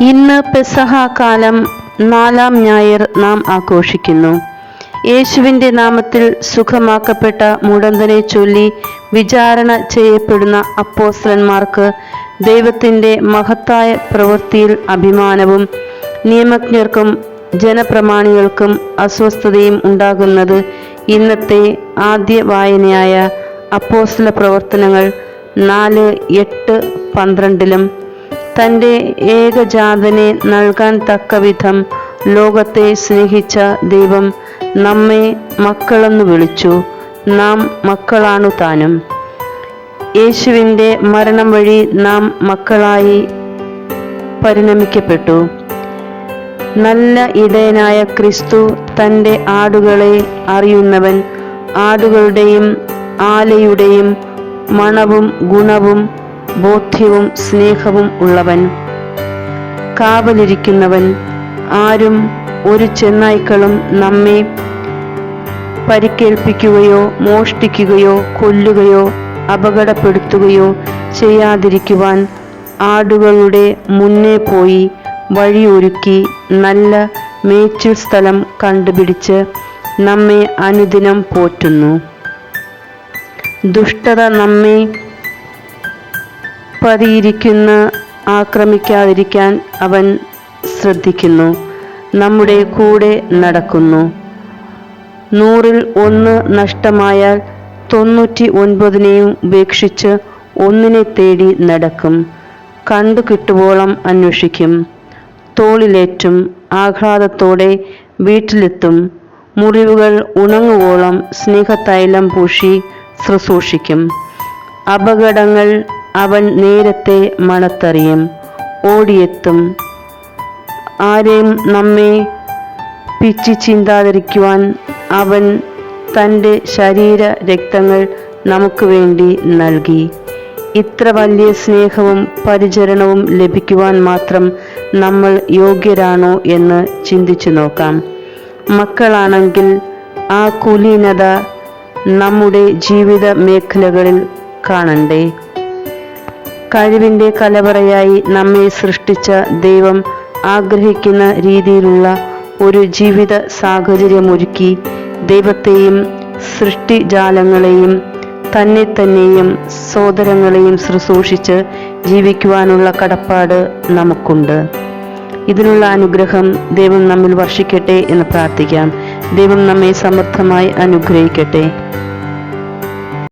ഇന്ന് പെസഹ കാലം നാലാം ഞായർ നാം ആഘോഷിക്കുന്നു. യേശുവിന്റെ നാമത്തിൽ സുഖമാക്കപ്പെട്ട മുടന്തനെ ചൊല്ലി വിചാരണ ചെയ്യപ്പെടുന്ന അപ്പോസ്ലന്മാർക്ക് ദൈവത്തിന്റെ മഹത്തായ പ്രവൃത്തിയിൽ അഭിമാനവും നിയമജ്ഞർക്കും ജനപ്രമാണികൾക്കും അസ്വസ്ഥതയും ഉണ്ടാകുന്നത് ഇന്നത്തെ ആദ്യ വായനയായ അപ്പോസ്ല പ്രവർത്തനങ്ങൾ നാല് എട്ട് പന്ത്രണ്ടിലും തന്റെ ഏകജാതനെ നൽകാൻ തക്കവിധം ലോകത്തെ സ്നേഹിച്ച ദൈവം നമ്മെ മക്കളെന്ന് വിളിച്ചു. നാം മക്കളാണു താനും. യേശുവിന്റെ മരണം വഴി നാം മക്കളായി പരിണമിക്കപ്പെട്ടു. നല്ല ഇടയനായ ക്രിസ്തു തന്റെ ആടുകളെ അറിയുന്നവൻ ആടുകളുടെയും ആലയുടെയും മണവും ഗുണവും ബോധ്യവും സ്നേഹവും ഉള്ളവൻ. കാവലിരിക്കുന്നവൻ. ആരും ഒരു ചെന്നായ്ക്കളും നമ്മെ പരിക്കേൽപ്പിക്കുകയോ മോഷ്ടിക്കുകയോ കൊല്ലുകയോ അപകടപ്പെടുത്തുകയോ ചെയ്യാതിരിക്കുവാൻ ആടുകളുടെ മുന്നേ പോയി വഴിയൊരുക്കി നല്ല മേച്ചിൽ സ്ഥലം കണ്ടുപിടിച്ച് നമ്മെ അനുദിനം പോറ്റുന്നു. ദുഷ്ടത നമ്മെ പതിയിരിക്കുന്ന ആക്രമിക്കാതിരിക്കാൻ അവൻ ശ്രദ്ധിക്കുന്നു. നമ്മുടെ കൂടെ നടക്കുന്നു. നൂറിൽ ഒന്ന് നഷ്ടമായാൽ തൊണ്ണൂറ്റി ഒൻപതിനെയും ഉപേക്ഷിച്ച് ഒന്നിനെ തേടി നടക്കും. കണ്ടു കിട്ടുവോളം അന്വേഷിക്കും. തോളിലേറ്റും ആഹ്ലാദത്തോടെ വീട്ടിലെത്തും. മുറിവുകൾ ഉണങ്ങുവോളം സ്നേഹതൈലം പൂശി ശുശ്രൂഷിക്കും. അപകടങ്ങൾ അവൻ നേരത്തെ മണത്തറിയും. ഓടിയെത്തും. ആരെയും നമ്മെ പിച്ചി ചിന്താതിരിക്കുവാൻ അവൻ തന്റെ ശരീര രക്തങ്ങൾ നമുക്ക് വേണ്ടി നൽകി. ഇത്ര വലിയ സ്നേഹവും പരിചരണവും ലഭിക്കുവാൻ മാത്രം നമ്മൾ യോഗ്യരാണോ എന്ന് ചിന്തിച്ചു നോക്കാം. മക്കളാണെങ്കിൽ ആ കുലീനത നമ്മുടെ ജീവിത മേഖലകളിൽ കാണണ്ടേ? കഴിവിന്റെ കലവറയായി നമ്മെ സൃഷ്ടിച്ച ദൈവം ആഗ്രഹിക്കുന്ന രീതിയിലുള്ള ഒരു ജീവിത സാഹചര്യമൊരുക്കി ദൈവത്തെയും സൃഷ്ടിജാലങ്ങളെയും തന്നെ തന്നെയും സോദരങ്ങളെയും ശുശ്രൂഷിച്ച് ജീവിക്കുവാനുള്ള കടപ്പാട് നമുക്കുണ്ട്. ഇതിനുള്ള അനുഗ്രഹം ദൈവം നമ്മിൽ വർഷിക്കട്ടെ എന്ന് പ്രാർത്ഥിക്കാം. ദൈവം നമ്മെ സമർത്ഥമായി അനുഗ്രഹിക്കട്ടെ.